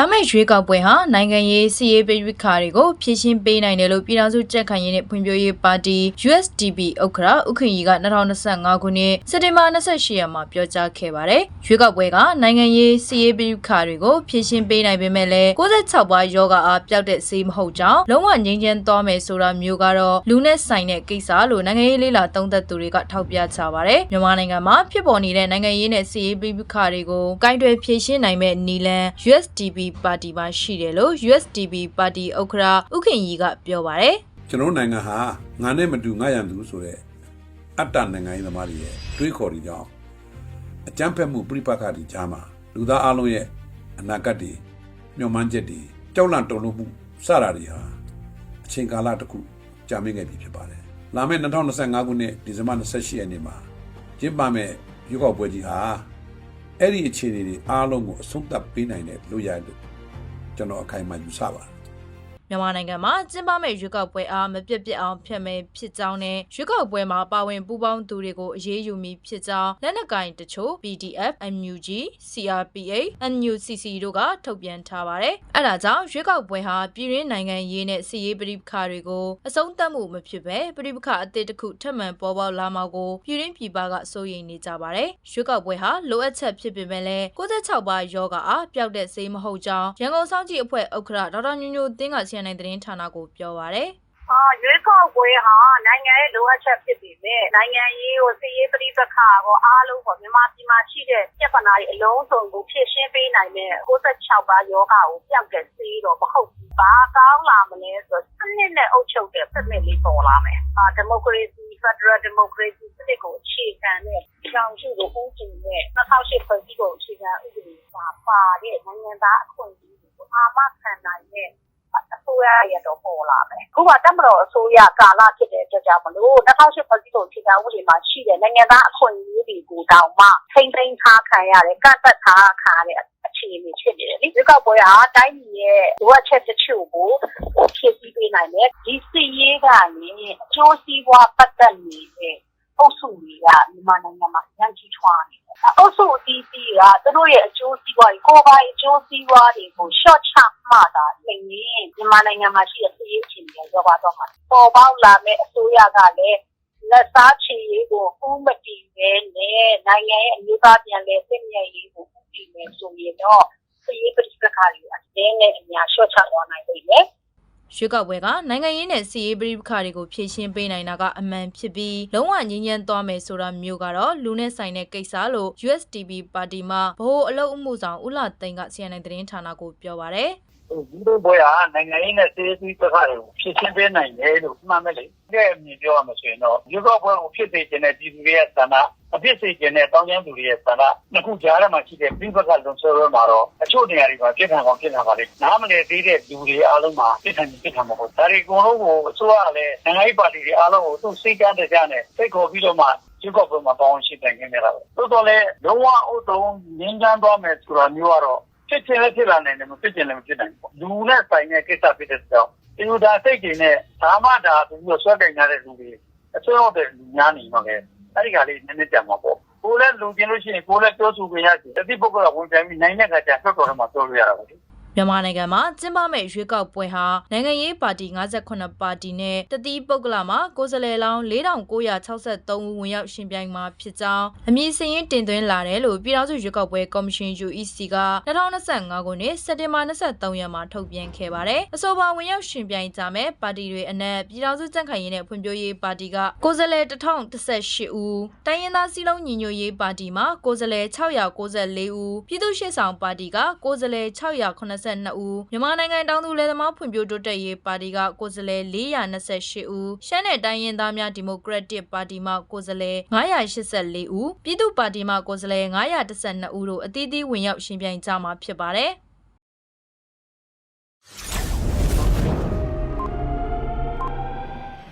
လာမယ့်ရွေးကောက်ပွဲဟာနိုင်ငံရေးစီးရေးပိဋကတွေကိုဖြည့်ရှင်းပေးနိုင်တယ်လို့ပြည်ထောင်စုကြက်ခိုင်ရေးနဲ့ဖွံ့ဖြိုးရေးပါတီ USDP ဥက္ကရာဥခင်ကြီးက2025ခုနှစ်စက်တင်ဘာ28ရက်မှာပြောကြားခဲ့ပါတယ်။ရွေးကောက်ပွဲကနိုင်ငံရေးစီးရေးပိဋကတွေကိုဖြည့်ရှင်းပေးနိုင်ပေမဲ့လည်း66ပါးယောဂအားပျောက်တဲ့ဆေးမဟုတ်ကြောင်းလုံးဝငြိမ်းချမ်းသွားမယ်ဆိုတာမျိုးကတော့လူနဲ့ဆိုင်တဲ့ကိစ္စလို့နိုင်ငံရေးလေးလာသုံးသပ်သူတွေကထောက်ပြကြပါတယ်။မြန်မာနိုင်ငံမှာဖြစ်ပေါ်နေတဲ့နိုင်ငံရေးနဲ့စီးရေးပိဋကတွေကိုကင်တွယ်ဖြည့်ရှင်းနိုင်မဲ့နီလန် USDP ပါတီမှာရှိတယ်လို့ USDP ပါတီဥက္ကရာဥခင်ကြီးကပြောပါတယ်ကျွန်တော်တို့နိုင်ငံဟာငါနဲ့မတူငါရန်သူဆိုတဲ့အတ္တနိုင်ငံရေးသမားတွေရဲ့တွေးခေါ်တွေကြောင့်အကြမ်းဖက်မှုပြိပက္ခတွေကြားမှာလူသားအလုံးရဲ့အနာဂတ်တွေမျှော်မှန်းချက်တွေကြောက်လန့်တုန်လှုပ်မှုစတာတွေဟာအချိန်ကာလတစ်ခုကြာမြင့်ခဲ့ပြီဖြစ်ပါတယ်။လာမယ့်2025ခုနှစ်ဒီဇင်ဘာ28ရက်နေ့မှာကျင်းပမယ့်ရွေးကောက်ပွဲကြီးဟာ အဲ့ဒီအခြေအနေတွေအားလုံးကိုအဆုံးသတ်ပေးနိုင်တဲ့လူရလို့ကျွန်တော်အခိုင်အမာယူဆပါတယ် မြန်မာနိုင်ငံမှာကျင်းပမယ့်ရွေးကောက်ပွဲအားမပြတ်ပြတ်အောင်ဖျက်မယ်ဖြစ်ကြောင်းနဲ့ရွေးကောက်ပွဲမှာပါဝင်ပူးပေါင်းသူတွေကိုအရေးယူမည်ဖြစ်ကြောင်းလက်နက်ကိုင်တချို့ PDF, MUG, CRPA, NUCC တို့ကထုတ်ပြန်ထားပါတယ်။အဲဒါကြောင့်ရွေးကောက်ပွဲဟာပြည်ရင်းနိုင်ငံရေးနဲ့စီရေးပဋိပက္ခတွေကိုအဆုံးသတ်မှုမဖြစ်ဘဲပဋိပက္ခအသစ်တစ်ခုထပ်မံပေါ်ပေါက်လာမှာကိုပြည်ရင်းပြည်ပကစိုးရိမ်နေကြပါတယ်။ရွေးကောက်ပွဲဟာလိုအပ်ချက်ဖြစ်ပေမဲ့လည်း66ပါးယောဂအားပျောက်တဲ့ဆေးမဟုတ်ကြောင်းရန်ကုန်စောင့်ကြည့်အဖွဲ့ဥက္ကဋ္ဌဒေါက်တာညိုညိုတင်းက CNN သတင်းဌာနကိုပြောပါရယ်အာရွေးကောက်ပွဲဟာနိုင်ငံရဲ့လိုအပ်ချက်ဖြစ်ပေမဲ့နိုင်ငံရေးကိုစီးရေးပဋိပက္ခကိုအားလုံးပေါ့မြန်မာပြည်မှာရှိတဲ့ပြဿနာတွေအလုံးစုံကိုဖြေရှင်းပေးနိုင်တဲ့66ပါးယောဂကိုပြောက်တဲ့စီးတော့မဟုတ်ဘူး။ဘာကောင်းလာမလဲဆိုစနစ်နဲ့အုပ်ချုပ်တဲ့စနစ်လေးပေါ်လာမယ်။အာဒီမိုကရေစီဖက်ဒရယ်ဒီမိုကရေစီစနစ်ကိုအခြေခံတဲ့ကြောင်စုကိုဦးတည်တဲ့2008ဖွဲ့စည်းပုံအခြေခံဥပဒေမှာပါတဲ့နိုင်ငံသားအခွင့်အရေးတွေကိုအာမခံနိုင်တဲ့အ စိုးရရတော့ပေါ်လာမယ်။ခုကတက်မတော်အစိုးရကာလဖြစ်တဲ့အတွက်ကြောင့်မလို့2008ဖွဲ့စည်းပုံအခြေခံဥပဒေမှာရှိတဲ့နိုင်ငံသားအခွင့်အရေးတွေကိုတောင်မှထိမ့်သိမ်းထားခံရတယ်၊ကန့်သက်ထားခံရတဲ့အခြေအနေဖြစ်နေတယ်လေ။ဒီကောက်ပွဲဟာတိုင်းပြည်ရဲ့လိုအပ်ချက်တချို့ကိုဖြည့်ဆည်းပေးနိုင်တယ်။ဒီစီရေးကနေအကျိုးစီးပွားပတ်သက်နေတဲ့အုပ်စုတွေကမြန်မာနိုင်ငံမှာရန်ကြီးထွားနေတယ်။အုပ်စုအသီးသီးကသူတို့ရဲ့အကျိုးစီးပွားတွေကိုယ်ပိုင်အကျိုးစီးပွားတွေကို short ချ မှတာနေရင်မြန်မာနိုင်ငံမှာရှိတဲ့ပြည်ရေးချင်းတွေရောပါတော့မှာပေါ်ပေါက်လာမယ့်အစိုးရကလည်းလက်စားချေရေးကိုဥမတည်ပဲနဲ့နိုင်ငံရဲ့အမျိုးသားပြန်လည်ပြင်မြဲရေးကိုဥတည်မယ်ဆိုရင်တော့ပြည်ရေးပဋိပက္ခတွေအတင်းနဲ့အများ short ချသွားနိုင်လိမ့်မယ်ရွေးကောက်ပွဲကနိုင်ငံရေးနဲ့စီရေးပဋိပက္ခတွေကိုဖြေရှင်းပေးနိုင်တာကအမှန်ဖြစ်ပြီးလုံးဝငြိမ်းချမ်းသွားမယ်ဆိုတာမျိုးကတော့လူနဲ့ဆိုင်တဲ့ကိစ္စလို့ USDP ပါတီမှဗဟိုအလုပ်အမှုဆောင်ဦးလာသိန်းက CNN သတင်းဌာနကိုပြောပါရယ် ဒီလိုပွဲဟာနိုင်ငံရေးနဲ့စေစည်းပခါတွေကိုဖြစ်ချင်းပေးနိုင်တယ်လို့မှတ်မယ်လေ။ဒီအမြင်ပြောရမှာဆိုရင်တော့ရုပ်ောက်ပွဲကိုဖြစ်စေခြင်းနဲ့ပြည်သူတွေရဲ့ဆန္ဒအဖြစ်စေခြင်းနဲ့တောင်းကျမ်းသူတွေရဲ့ဆန္ဒနှစ်ခုကြားထဲမှာရှိတဲ့ပြည်ပကလွန်ဆွဲရဲမှာတော့အချို့နေရာတွေမှာပြည်ထန်ကောင်ပြည်ထန်ပါလေ။နားမလည်သေးတဲ့လူတွေအားလုံးမှာပြည်ထန်ပြည်ထန်မှာပေါ့။ဒါတွေအကုန်လုံးကိုအစိုးရကလည်းနိုင်ငံရေးပါတီတွေအားလုံးကိုသူ့စိတ်ကမ်းတဲ့ကြနဲ့စိတ်ခေါ်ပြီးတော့မှရုပ်ောက်ပွဲမှာပေါင်းရှိတိုင်နေကြတာပဲ။သို့တော်လည်းလုံးဝအုပ်တုံးငင်းချမ်းသွားမယ်ဆိုတာမျိုးကတော့ ဖြစ်ချင်လည်းဖြစ်လာနိုင်တယ်မဖြစ်ချင်လည်းမဖြစ်နိုင်ဘူးလူနဲ့ဆိုင်တဲ့ကိစ္စဖြစ်တဲ့ကြောင့်ဒီလိုဒါစိတ်တွေနဲ့ဒါမှဒါပြီးတော့ဆွဲတင်ကြတဲ့လူတွေအဆွဲဟုတ်တဲ့လူများနေမှာလေအဲ့ဒီကလေးနည်းနည်းကြံမှာပေါ့ကိုယ်လည်းလူကျင်လို့ရှိရင်ကိုယ်လည်းပြောဆိုခွင့်ရတယ်တတိပုဂ္ဂိုလ်ကဝင်ပြန်ပြီးနိုင်တဲ့ခါကျဖက်တော်တော့မှပြောလို့ရတာပဲ မြန်မာနိုင်ငံမှာကျင်းပမယ့်ရွေးကောက်ပွဲဟာနိုင်ငံရေးပါတီ58ပါတီနဲ့တတိပုဂ္ဂလမှာကိုယ်စားလှယ်လောင်း4963ဦးဝင်ရောက်ရှင်ပြိုင်မှာဖြစ်ကြောင်းအမည်စရင်းတင်သွင်းလာတယ်လို့ပြည်ထောင်စုရွေးကောက်ပွဲကော်မရှင် UEC က2025ခုနှစ်စက်တင်ဘာ23ရက်မှာထုတ်ပြန်ခဲ့ပါတယ်။အဆိုပါဝင်ရောက်ရှင်ပြိုင်ကြမဲ့ပါတီတွေအနက်ပြည်ထောင်စုကြံ့ခိုင်ရေးနဲ့ဖွံ့ဖြိုးရေးပါတီကကိုယ်စားလှယ်1018ဦး၊တိုင်းရင်းသားစည်းလုံးညီညွတ်ရေးပါတီမှာကိုယ်စားလှယ်694ဦး၊ပြည်သူ့ရှေ့ဆောင်ပါတီကကိုယ်စားလှယ်682ဦးမြန်မာနိုင်ငံတောင်သူလယ်သမားဖွံ့ဖြိုးတိုးတက်ရေးပါတီကကိုယ်စားလှယ်428ဦးရှမ်းနယ်တိုင်းရင်းသားများဒီမိုကရက်တစ်ပါတီမှကိုယ်စားလှယ်984ဦးပြည်သူ့ပါတီမှကိုယ်စားလှယ်912ဦးတို့အသီးသီးဝင်ရောက်ရှင်ပြိုင်ကြမှာဖြစ်ပါတယ်